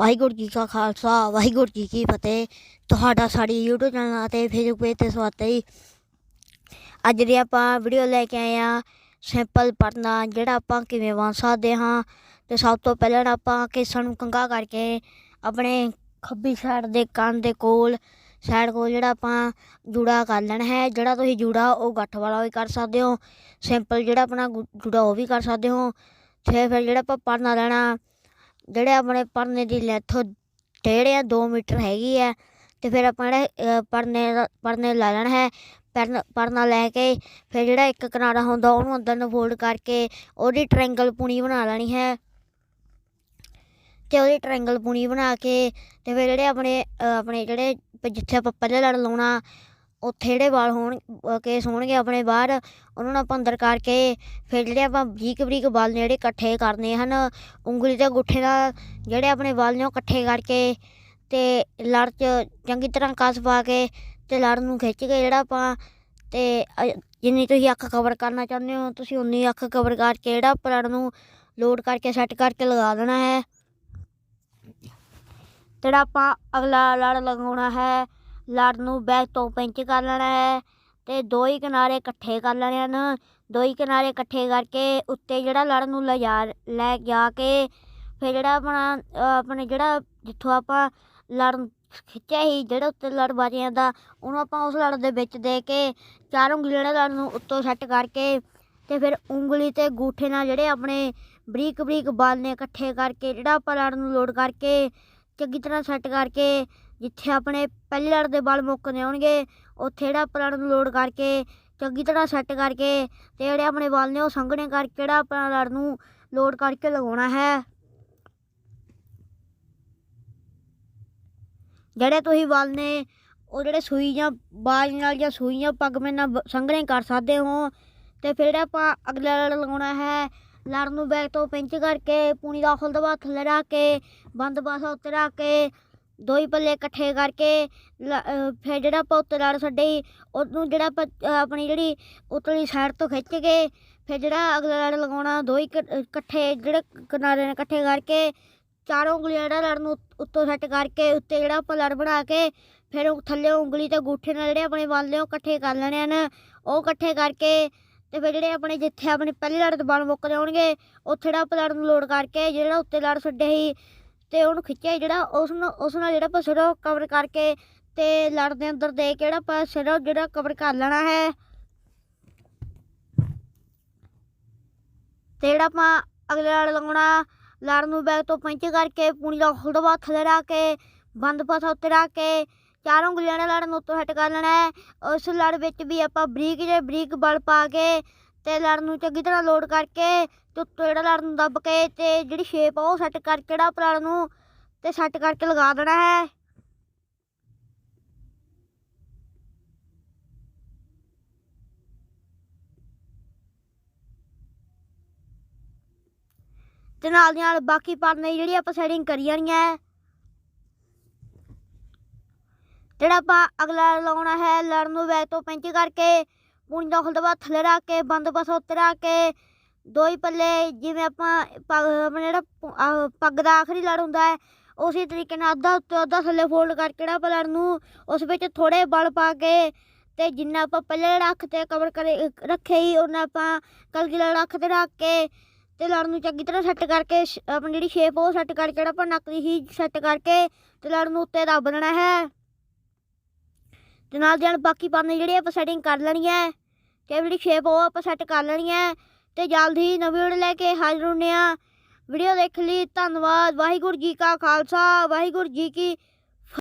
ਵਾਹਿਗੁਰੂ ਜੀ ਕਾ ਖਾਲਸਾ, ਵਾਹਿਗੁਰੂ ਜੀ ਕੀ ਫਤਿਹ। ਤੁਹਾਡਾ ਸਾਡੀ YouTube ਚੈਨਲ ਅਤੇ Facebook ਪੇਜ ਤੇ ਸਵਾਗਤ ਹੈ ਜੀ। ਅੱਜ ਦੀ ਆਪਾਂ ਵੀਡੀਓ ਲੈ ਕੇ ਆਏ ਆ ਸਿੰਪਲ ਪੜਨਾ ਜਿਹੜਾ ਆਪਾਂ ਕਿਵੇਂ ਬਣ ਸਕਦੇ ਹਾਂ। ਤੇ ਸਭ ਤੋਂ ਪਹਿਲਾਂ ਆਪਾਂ ਕੇਸਾਂ ਨੂੰ ਕੰਘਾ ਕਰਕੇ ਆਪਣੇ ਖੱਬੀ ਸਾਈਡ ਦੇ ਕੰਨ ਦੇ ਕੋਲ ਸਾਈਡ ਕੋਲ ਜਿਹੜਾ ਆਪਾਂ ਜੂੜਾ ਕਰ ਲੈਣਾ ਹੈ, ਜਿਹੜਾ ਤੁਸੀਂ ਜੂੜਾ ਉਹ ਗੱਠ ਵਾਲਾ ਵੀ ਕਰ ਸਕਦੇ ਹੋ। ਸਿੰਪਲ ਜਿਹੜਾ ਆਪਣਾ ਗੁ- ਜੂੜਾ ਉਹ ਵੀ ਕਰ ਸਕਦੇ ਹੋ। ਤੇ ਫਿਰ ਜਿਹੜਾ ਆਪਾਂ ਪੜਨਾ ਲੈਣਾ ਜਿਹੜੇ ਆਪਣੇ ਪਰਨੇ ਦੀ ਲੈਂਥ ਡੇਢ ਜਾਂ 2 ਮੀਟਰ ਹੈਗੀ ਹੈ ਤੇ ਫਿਰ ਆਪਾਂ ਜਿਹੜਾ ਅ, ਪਰਨੇ ਦਾ ਪਰਨੇ ਲੈ ਲੈਣਾ ਹੈ ਪਰਨ ਪਰਨਾ ਲੈ ਕੇ ਫਿਰ ਜਿਹੜਾ ਇੱਕ ਕਿਨਾਰਾ ਹੁੰਦਾ ਉਹਨੂੰ ਅੰਦਰ ਨੂੰ ਫੋਲਡ ਕਰਕੇ ਉਹਦੀ ਟ੍ਰਾਇੰਗਲ ਪੂਣੀ ਬਣਾ ਲੈਣੀ ਹੈ। ਤੇ ਉਹਦੀ ਟ੍ਰਾਇੰਗਲ ਪੂਣੀ ਬਣਾ ਕੇ ਤੇ ਫਿਰ ਜਿਹੜੇ ਆਪਣੇ ਆਪਣੇ ਜਿਹੜੇ ਜਿੱਥੇ ਆਪਾਂ ਪਹਿਲੇ ਲੜ ਲਾਉਣਾ ਉੱਥੇ ਜਿਹੜੇ ਵਾਲ ਹੋਣ ਕੇਸ ਹੋਣਗੇ ਆਪਣੇ ਬਾਹਰ, ਉਹਨਾਂ ਨੂੰ ਆਪਾਂ ਅੰਦਰ ਕਰਕੇ ਫਿਰ ਜਿਹੜੇ ਆਪਾਂ ਬਰੀਕ ਬਰੀਕ ਵਾਲ ਨੇ ਜਿਹੜੇ ਇਕੱਠੇ ਕਰਨੇ ਹਨ, ਉਂਗਲੀ ਤੇ ਅੰਗੂਠੇ ਨਾਲ ਜਿਹੜੇ ਆਪਣੇ ਵਾਲ ਨੇ ਉਹ ਇਕੱਠੇ ਕਰਕੇ ਤੇ ਲੜ 'ਚ ਚੰਗੀ ਤਰ੍ਹਾਂ ਕਸ ਪਾ ਕੇ ਤੇ ਲੜ ਨੂੰ ਖਿੱਚ ਕੇ ਜਿਹੜਾ ਆਪਾਂ ਤੇ ਜਿੰਨੀ ਤੁਸੀਂ ਅੱਖ ਕਵਰ ਕਰਨਾ ਚਾਹੁੰਦੇ ਹੋ, ਤੁਸੀਂ ਉਨੀ ਅੱਖ ਕਵਰ ਕਰਕੇ ਜਿਹੜਾ ਆਪਾਂ ਲੜ ਨੂੰ ਲੋਡ ਕਰਕੇ ਸੈੱਟ ਕਰਕੇ ਲਗਾ ਦੇਣਾ ਹੈ। ਜਿਹੜਾ ਆਪਾਂ ਅਗਲਾ ਲੜ ਲਗਾਉਣਾ ਹੈ ਲੜ ਨੂੰ ਬੈਕ ਤੋਂ ਪਿੰਚ ਕਰ ਲੈਣਾ ਹੈ ਤੇ ਦੋ ਹੀ ਕਿਨਾਰੇ ਇਕੱਠੇ ਕਰ ਲੈਣੇ ਹਨ। ਦੋ ਹੀ ਕਿਨਾਰੇ ਇਕੱਠੇ ਕਰਕੇ ਉੱਤੇ ਜਿਹੜਾ ਲੜ ਨੂੰ ਲਿਜਾ ਲੈ ਜਾ ਕੇ ਫਿਰ ਜਿਹੜਾ ਆਪਣਾ ਆਪਣੇ ਜਿਹੜਾ ਜਿੱਥੋਂ ਆਪਾਂ ਲੜ ਖਿੱਚਿਆ ਸੀ, ਜਿਹੜਾ ਉੱਤੇ ਲੜ ਬਚ ਜਾਂਦਾ ਉਹਨੂੰ ਆਪਾਂ ਉਸ ਲੜ ਦੇ ਵਿੱਚ ਦੇ ਕੇ ਚਾਰ ਉਂਗਲੀ ਜਿਹੜਾ ਲੜ ਨੂੰ ਉੱਤੋਂ ਸੈੱਟ ਕਰਕੇ ਤੇ ਫਿਰ ਉਂਗਲੀ ਤੇ ਗੂਠੇ ਨਾਲ ਜਿਹੜੇ ਆਪਣੇ ਬਰੀਕ ਬਰੀਕ ਬਾਲ ਨੇ ਇਕੱਠੇ ਕਰਕੇ ਜਿਹੜਾ ਆਪਾਂ ਲੜ ਨੂੰ ਲੋਡ ਕਰਕੇ ਚੰਗੀ ਤਰ੍ਹਾਂ ਸੈੱਟ ਕਰਕੇ ਜਿੱਥੇ ਆਪਣੇ ਪਹਿਲੀ ਲੜ ਦੇ ਬਲ ਮੁੱਕਦੇ ਆਉਣਗੇ ਉੱਥੇ ਜਿਹੜਾ ਆਪਾਂ ਲੜ ਨੂੰ ਲੋਡ ਕਰਕੇ, ਚੰਗੀ ਤਰ੍ਹਾਂ ਸੈੱਟ ਕਰਕੇ ਤੇ ਜਿਹੜੇ ਆਪਣੇ ਵਾਲ ਨੇ ਉਹ ਸੰਘਣੇ ਕਰਕੇ ਜਿਹੜਾ ਆਪਣਾ ਲੜ ਨੂੰ ਲੋਡ ਕਰਕੇ ਲਗਾਉਣਾ ਹੈ। ਜਿਹੜੇ ਤੁਸੀਂ ਵਾਲ ਨੇ, ਉਹ ਜਿਹੜੇ ਸੂਈ ਜਾਂ ਬਾਜ ਨਾਲ ਜਾਂ ਸੂਈ ਜਾਂ ਪੱਗ ਮੇ ਨਾਲ ਬ- ਸੰਘਣੇ ਕਰ ਸਕਦੇ ਹੋ ਤੇ ਫਿਰ ਜਿਹੜਾ ਆਪਾਂ ਅਗਲਾ ਲੜ ਲਗਾਉਣਾ ਹੈ ਲੜ ਨੂੰ ਬੈਕ ਤੋਂ ਪਿੰਚ ਕਰਕੇ, ਪੂਣੀ ਦਾ ਖੁੱਲਦਾ ਬਾਅਦ ਥੱਲੇ ਰੱਖ ਕੇ, ਬੰਦ ਪਾਸਾ ਉੱਤੇ ਰੱਖ ਕੇ ਦੋ ਹੀ ਪੱਲੇ ਇਕੱਠੇ ਕਰਕੇ ਲ- ਫਿਰ ਜਿਹੜਾ ਆਪਾਂ ਉੱਤੇ ਲੜ ਛੱਡੇ ਉਹਨੂੰ ਜਿਹੜਾ ਆਪਾਂ ਆਪਣੀ ਜਿਹੜੀ ਉਤਲੀ ਸਾਈਡ ਤੋਂ ਖਿੱਚ ਕੇ ਫਿਰ ਜਿਹੜਾ ਅਗਲਾ ਲੜ ਲਗਾਉਣਾ, ਦੋ ਹੀ ਕ- ਇਕੱਠੇ ਜਿਹੜੇ ਕਿਨਾਰੇ ਨੇ ਇਕੱਠੇ ਕਰਕੇ ਚਾਰੋਂ ਉਂਗਲੀਆਂ ਜਿਹੜਾ ਲੜ ਨੂੰ ਉੱਤ- ਉੱਤੋਂ ਸੈੱਟ ਕਰਕੇ ਉੱਤੇ ਜਿਹੜਾ ਆਪਾਂ ਲੜ ਬਣਾ ਕੇ ਫਿਰ ਉਹ ਥੱਲੇ ਉਂਗਲੀ ਤੇ ਅੰਗੂਠੇ ਨਾਲ ਜਿਹੜੇ ਆਪਣੇ ਵਾਲ ਨੇ ਉਹ ਇਕੱਠੇ ਕਰ ਲੈਣੇ ਹਨ। ਉਹ ਇਕੱਠੇ ਕਰਕੇ ਤੇ ਫਿਰ ਜਿਹੜੇ ਆਪਣੇ ਜਿੱਥੇ ਆਪਣੇ ਪਹਿਲੀ ਲੜ ਤੋਂ ਬਣ ਮੁੱਕਦੇ ਹੋਣਗੇ, ਉੱਥੇ ਜਿਹੜਾ ਆਪਾਂ ਲੜ ਨੂੰ ਲੋਡ ਕਰਕੇ, ਜਿਹੜਾ ਉੱਤੇ ਲੜ ਛੱਡਿਆ ਸੀ ਤੇ ਉਹਨੂੰ ਖਿੱਚਿਆ ਜਿਹੜਾ ਉਸ ਨੂੰ, ਉਸ ਨਾਲ ਜਿਹੜਾ ਆਪਾਂ ਸਿਰੋਂ ਕਵਰ ਕਰਕੇ ਤੇ ਲੜ ਦੇ ਅੰਦਰ ਦੇ ਕੇ ਜਿਹੜਾ ਆਪਾਂ ਸਿਰੋਂ ਜਿਹੜਾ ਕਵਰ ਕਰ ਲੈਣਾ ਹੈ। ਤੇ ਜਿਹੜਾ ਆਪਾਂ ਅਗਲੇ ਲੜ ਲਗਾਉਣਾ ਲੜ ਨੂੰ ਬੈਗ ਤੋਂ ਪਿੰਚ ਕਰਕੇ ਪੂਣੀ ਦਾ ਖੁੱਲਵਾ ਥੱਲੇ ਰੱਖ ਕੇ, ਬੰਦ ਪਾਸਾ ਉੱਤੇ ਰੱਖ ਕੇ, ਚਾਰੋਂ ਉਂਗਲੀਆਂ ਨਾਲ ਲੜ ਨੂੰ ਉੱਤੋਂ ਹਟ ਕਰ ਲੈਣਾ ਹੈ। ਉਸ ਲੜ ਵਿੱਚ ਵੀ ਆਪਾਂ ਬਰੀਕ ਜਿਹੇ ਬਰੀਕ ਬਲ ਪਾ ਕੇ ਤੇ ਲੜ ਨੂੰ ਚੰਗੀ ਤਰ੍ਹਾਂ ਲੋਡ ਕਰਕੇ ਤੇ ਉੱਤੋਂ ਜਿਹੜਾ ਲੜ ਨੂੰ ਦੱਬ ਕੇ ਤੇ ਜਿਹੜੀ ਸ਼ੇਪ ਆ ਉਹ ਸੈੱਟ ਕਰਕੇ ਜਿਹੜਾ ਆਪਾਂ ਲੜ ਨੂੰ ਤੇ ਸੈੱਟ ਕਰਕੇ ਲਗਾ ਦੇਣਾ ਹੈ। ਤੇ ਨਾਲ ਦੀ ਨਾਲ ਬਾਕੀ ਪਰਨੇ ਜਿਹੜੀ ਆਪਾਂ ਸੈਟਿੰਗ ਕਰੀ ਜਾਣੀ ਹੈ। ਜਿਹੜਾ ਆਪਾਂ ਅਗਲਾ ਲਾਉਣਾ ਹੈ ਲੜਨ ਨੂੰ ਬੈਕ ਤੋਂ ਪਿੰਚ ਕਰਕੇ ਪੂਣੀ ਦਾ ਖੁੱਲਦਾ ਥੱਲੇ ਰੱਖ ਕੇ, ਬੰਦ ਬਸ ਉੱਤੇ ਰੱਖ ਕੇ ਦੋ ਹੀ ਪੱਲੇ ਜਿਵੇਂ ਆਪਾਂ ਪੱਗ, ਆਪਣਾ ਜਿਹੜਾ ਪੱਗ ਦਾ ਆਖਰੀ ਲੜ ਹੁੰਦਾ ਹੈ, ਉਸੇ ਤਰੀਕੇ ਨਾਲ ਅੱਧਾ ਉੱਤੇ ਅੱਧਾ ਥੱਲੇ ਫੋਲਡ ਕਰਕੇ ਜਿਹੜਾ ਆਪਾਂ ਲੜ ਨੂੰ, ਉਸ ਵਿੱਚ ਥੋੜੇ ਬਲ ਪਾ ਕੇ ਤੇ ਜਿੰਨਾ ਆਪਾਂ ਪਹਿਲੇ ਰੱਖ ਤੇ ਕਵਰ ਕਰੇ, ਰੱਖੇ ਹੀ ਉਹਨਾਂ ਆਪਾਂ ਕਲਗੀ ਲੜ ਰੱਖ ਤੇ ਰੱਖ ਕੇ ਤੇ ਲੜ ਨੂੰ ਚੰਗੀ ਤਰ੍ਹਾਂ ਸੈੱਟ ਕਰਕੇ ਸ਼- ਆਪਣੀ ਜਿਹੜੀ ਸ਼ੇਪ ਉਹ ਸੈੱਟ ਕਰਕੇ ਜਿਹੜਾ ਆਪਾਂ ਨੱਕ ਦੀ ਹੀ ਸੈੱਟ ਕਰਕੇ ਤੇ ਲੜ ਨੂੰ ਉੱਤੇ ਦੱਬ ਦੇਣਾ ਹੈ। ਤੇ ਨਾਲ ਦੀ ਨਾਲ ਬਾਕੀ ਪਾਣੇ ਜਿਹੜੇ ਆਪਾਂ ਸੈਟਿੰਗ ਕਰ ਲੈਣੀ ਹੈ, ਤੇ ਜਿਹੜੀ ਸ਼ੇਪ ਉਹ ਆਪਾਂ ਸੈੱਟ ਕਰ ਲੈਣੀ ਹੈ। ਤੇ ਜਲਦ ਹੀ ਨਵੀਂ ਵੀਡੀਓ ਲੈ ਕੇ ਹਾਜ਼ਰ ਹੁੰਦੇ ਆ ਵੀਡੀਓ ਦੇਖ ਲਈ, ਧੰਨਵਾਦ, ਵਾਹਿਗੁਰੂ ਜੀ ਕਾ ਖਾਲਸਾ, ਵਾਹਿਗੁਰੂ ਜੀ ਕੀ